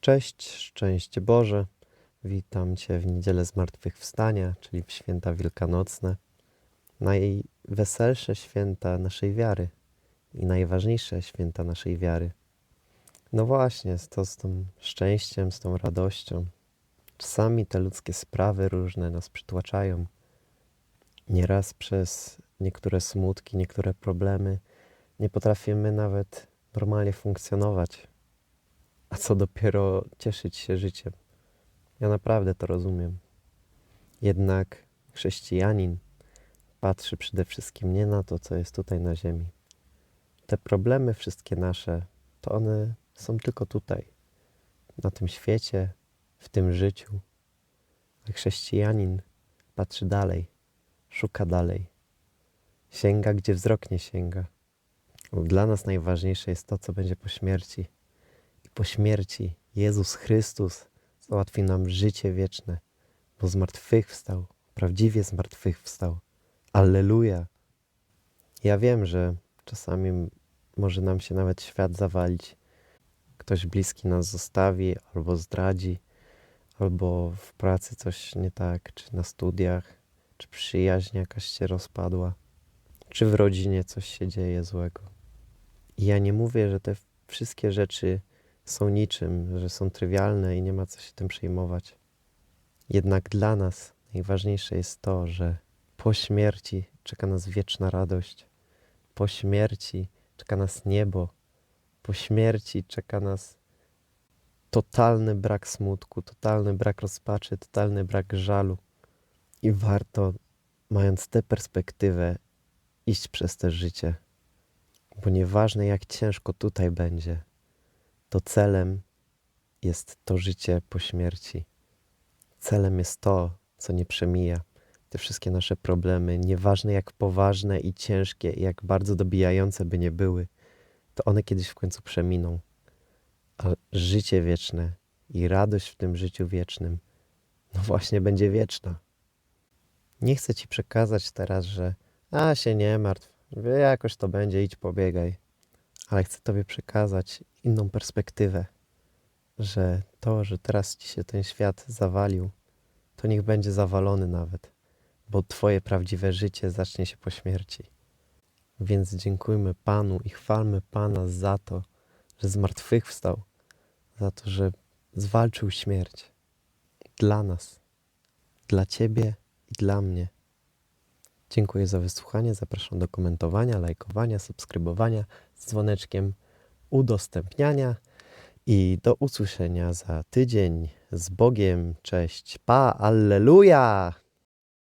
Cześć, szczęście Boże. Witam Cię w niedzielę Zmartwychwstania, czyli w święta wielkanocne. Najweselsze święta naszej wiary i najważniejsze święta naszej wiary. No właśnie, z to z tym szczęściem, z tą radością. Czasami te ludzkie sprawy różne nas przytłaczają. Nieraz przez niektóre smutki, niektóre problemy nie potrafimy nawet normalnie funkcjonować. A co dopiero cieszyć się życiem. Ja naprawdę to rozumiem. Jednak chrześcijanin patrzy przede wszystkim nie na to, co jest tutaj na ziemi. Te problemy wszystkie nasze, to one są tylko tutaj, na tym świecie, w tym życiu. A chrześcijanin patrzy dalej, szuka dalej, sięga, gdzie wzrok nie sięga. Dla nas najważniejsze jest to, co będzie po śmierci. Po śmierci Jezus Chrystus załatwi nam życie wieczne, bo zmartwychwstał, prawdziwie zmartwychwstał. Alleluja! Ja wiem, że czasami może nam się nawet świat zawalić. Ktoś bliski nas zostawi, albo zdradzi, albo w pracy coś nie tak, czy na studiach, czy przyjaźń jakaś się rozpadła, czy w rodzinie coś się dzieje złego. I ja nie mówię, że te wszystkie rzeczy są niczym, że są trywialne i nie ma co się tym przejmować. Jednak dla nas najważniejsze jest to, że po śmierci czeka nas wieczna radość. Po śmierci czeka nas niebo. Po śmierci czeka nas totalny brak smutku, totalny brak rozpaczy, totalny brak żalu. I warto, mając tę perspektywę, iść przez to życie. Bo nieważne jak ciężko tutaj będzie, to celem jest to życie po śmierci. Celem jest to, co nie przemija. Te wszystkie nasze problemy, nieważne jak poważne i ciężkie, jak bardzo dobijające by nie były, to one kiedyś w końcu przeminą. A życie wieczne i radość w tym życiu wiecznym, no właśnie będzie wieczna. Nie chcę ci przekazać teraz, że a się nie martw, jakoś to będzie, idź pobiegaj. Ale chcę tobie przekazać inną perspektywę, że to, że teraz ci się ten świat zawalił, to niech będzie zawalony nawet, bo twoje prawdziwe życie zacznie się po śmierci. Więc dziękujmy Panu i chwalmy Pana za to, że zmartwychwstał, za to, że zwalczył śmierć dla nas, dla Ciebie i dla mnie. Dziękuję za wysłuchanie. Zapraszam do komentowania, lajkowania, subskrybowania z dzwoneczkiem, udostępniania i do usłyszenia za tydzień. Z Bogiem. Cześć. Pa. Alleluja.